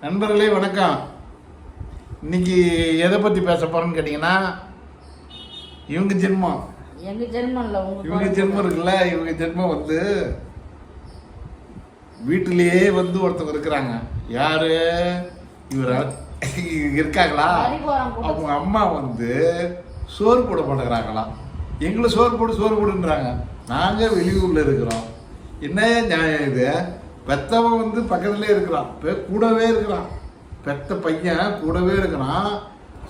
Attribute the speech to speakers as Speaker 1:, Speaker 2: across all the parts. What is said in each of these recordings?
Speaker 1: நண்பர்களே வணக்கம். இன்னைக்கு எதை பற்றி பேச போறோம்னு கேட்டிங்கன்னா இவங்க ஜென்மம்.
Speaker 2: எங்க ஜென்மம் இல்ல
Speaker 1: இவங்க. ஜென்மம் இருக்குல்ல இவங்க ஜென்மம் வந்து வீட்டிலேயே வந்து ஒருத்தவங்க இருக்கிறாங்க. யாரு? இவர? இருக்காங்களா. அவங்க அம்மா வந்து சோறு போட மாட்டேங்கிறாங்களாம் எங்களை சோறு போடு சோறு போடுன்றாங்க. நாங்கள் வெளியூர்ல இருக்கிறோம். என்ன நியாயம் இது? பெத்தவன் வந்து பக்கத்துலேயே இருக்கிறான். பெ- கூடவே இருக்கிறான். பெத்த பையன் கூடவே இருக்கிறான்.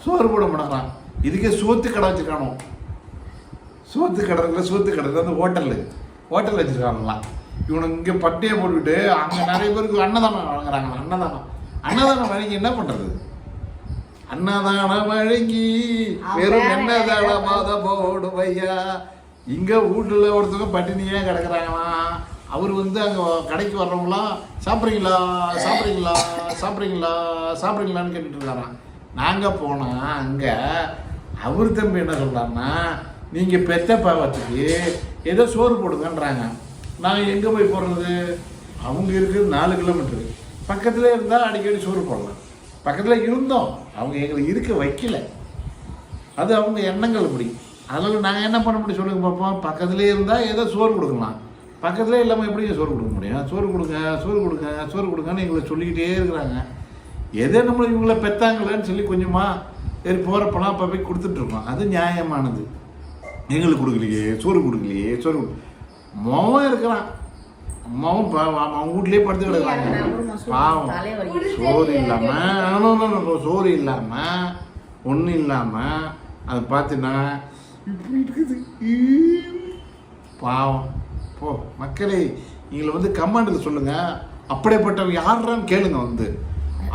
Speaker 1: சோறு போட மாட்டேங்கிறான். இதுக்கே சோத்து கடை வச்சுக்கானோ சோத்து கடை இருக்குல்ல சோத்து கடை இது வந்து ஹோட்டலு. ஹோட்டல் வச்சுருக்காங்களாம் இவனுக்கு இங்கே பட்டியை போட்டுக்கிட்டு அங்கே நிறைய பேருக்கு அன்னதானம் வழங்குறாங்க. அன்னதானம். அன்னதானம் வழங்கி என்ன பண்ணுறது அன்னதானம் வழங்கி வெறும் என்னதானமாத போடுவையா? இங்கே வீட்டில் ஒருத்தவங்க பட்டினியாக கிடக்குறாங்களாம். அவர் வந்து அங்கே கடைக்கு வர்றவங்களாம் சாப்பிட்றீங்களா? சாப்பிட்றீங்களா? சாப்பிட்றீங்களா? சாப்பிட்றீங்களான்னு கேட்டுட்டு இருக்காராம் நாங்கள் போனால் அங்கே அவர் தம்பி என்ன சொல்கிறாருன்னா நீங்கள் பெத்த பாவத்துக்கு ஏதோ சோறு போடுங்கன்றாங்க. நாங்கள் எங்கே போய் போடுறது? அவங்க இருக்கிறது நாலு கிலோமீட்டரு. பக்கத்தில் இருந்தால் அடிக்கடி சோறு போடலாம். பக்கத்தில் இருந்தோம். அவங்க எங்களை இருக்க வைக்கல. அது அவங்க எண்ணங்கள் அப்படி அதில் நாங்கள் என்ன பண்ண முடியும் சொல்லுங்கள் பார்ப்போம் பக்கத்துலேயே இருந்தால் ஏதோ சோறு கொடுக்கலாம். பக்கத்துலேயே இல்லாமல் எப்படி சோறு கொடுக்க முடியும்? சோறு கொடுங்க சோறு கொடுங்க சோறு கொடுங்கன்னு எங்களை சொல்லிக்கிட்டே இருக்கிறாங்க. எதோ நம்ம இவங்கள பெத்தாங்களேன்னு சொல்லி கொஞ்சமாக சரி போகிறப்பெல்லாம் அப்போ போய் கொடுத்துட்ருக்கோம் அது நியாயமானது. எங்களுக்கு கொடுக்கலையே சோறு கொடுக்கலையே சோறு மவன் இருக்கிறான். அம்மாவும் பாவம் அவன் வீட்லேயே படுத்து கிடக்குறாங்க பாவம். சோறு இல்லாமல் சோறு இல்லாமல் ஒன்றும் இல்லாமல் அதை ஈ. பாவம். போ மக்களே நீங்களை வந்து கமாண்டில் சொல்லுங்கள் அப்படியேப்பட்டவன் யாருறான்னு கேளுங்க வந்து.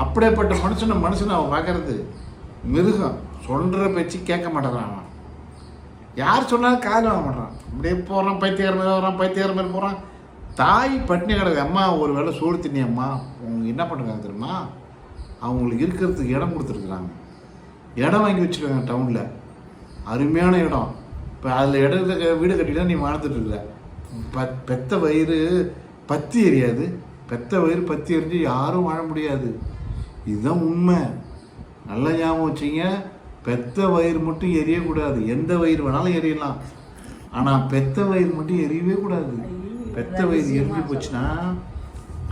Speaker 1: அப்படியேப்பட்ட மனுஷனை மனுஷனை அவன் பார்க்கறது மிருகம். சொல்கிற பேச்சு கேட்க மாட்டேறான் அவன். யார் சொன்னாலும் காதல் வாங்க மாட்டான் அப்படியே போகிறான் பைத்தியார் மேலே வரான் பைத்தியார் மாதிரி போகிறான் தாய் பட்டினி கிடக்கு. அம்மா ஒரு வேளை சோறு தின்னி அம்மா. அவங்க என்ன பண்ணுறாங்க தெரியுமா? அவங்களுக்கு இருக்கிறதுக்கு இடம் கொடுத்துருக்குறாங்க. இடம் வாங்கி வச்சுருக்காங்க டவுனில் அருமையான இடம். இப்போ அதில் இடத்துல வீடு கட்டி நீ வாழ்ந்துட்டு இருக்கிற ப பெத்த வயிறு பத்தி எரியாது. பெத்த வயிறு பத்தி எரிஞ்சு யாரும் வாழ முடியாது. இதுதான் உண்மை. நல்ல ஞாபகம் வச்சிங்க. பெத்த வயிறு மட்டும் எரியக்கூடாது. எந்த வயிறு வேணாலும் எரியலாம். ஆனால் பெத்த வயிறு மட்டும் எரியவே கூடாது. பெத்த வயிறு எரிஞ்சு போச்சுன்னா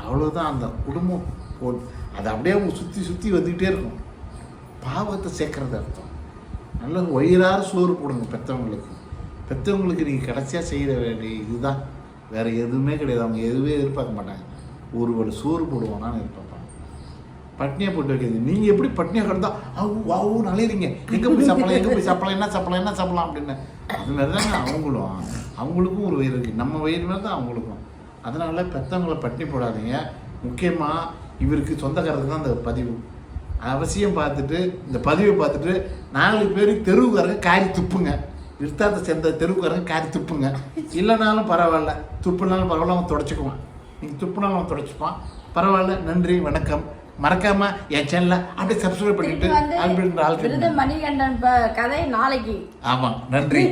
Speaker 1: அவ்வளோதான் அந்த குடும்பம் போ அது அப்படியே அவங்க சுற்றி சுற்றி வந்துக்கிட்டே இருக்கும். பாவத்தை சேர்க்கறது அர்த்தம். நல்ல வயிறார சோறு போடுங்க பெற்றவங்களுக்கு பெற்றவங்களுக்கு நீங்கள் கடைசியாக செய்கிற வேண்டிய இதுதான். வேறு எதுவுமே கிடையாது. அவங்க எதுவுமே எதிர்பார்க்க மாட்டாங்க. ஒரு ஒரு சோறு போடுவானான்னு எதிர்பார்ப்பாங்க. பட்னியாக போட்டு வைக்கிறது. நீங்கள் எப்படி பட்னியாக கிடந்தா அவு அவு நலையிறீங்க எங்கே போய் சாப்பிடலாம்? எங்கே போய் சாப்பிடலாம்? என்ன சாப்பிடலாம்? என்ன சாப்பிடலாம்? அப்படின்னு. அது மாதிரி தாங்க அவங்களும். அவங்களுக்கும் ஒரு வயிறு இருக்குது நம்ம வயிறு மாதிரி தான் அவங்களுக்கும். அதனால் பெற்றவங்கள பட்னி போடாதீங்க. முக்கியமாக இவருக்கு சொந்தக்காரருக்கு தான் அந்த பதிவு. அவசியம் பார்த்துட்டு இந்த பதிவை பார்த்துட்டு நாலு பேர் தெருவுக்காரங்க காரி துப்புங்க. நிறுத்தாத்த சேர்ந்த தெருவுக்காரங்க காரி துப்புங்க. இல்லைனாலும் பரவாயில்ல. துப்புனாலும் பரவாயில்ல அவன் தொடச்சிக்குவான். நீங்கள் துப்புனாலும் அவன் தொடச்சிப்பான். பரவாயில்ல நன்றி வணக்கம். மறக்காம என் சேனலை அப்படியே சப்ஸ்கிரைப் பண்ணிட்டு அப்படின்ற ஆள்
Speaker 2: மணிகண்டன் கதை நாளைக்கு.
Speaker 1: ஆமாம் நன்றி.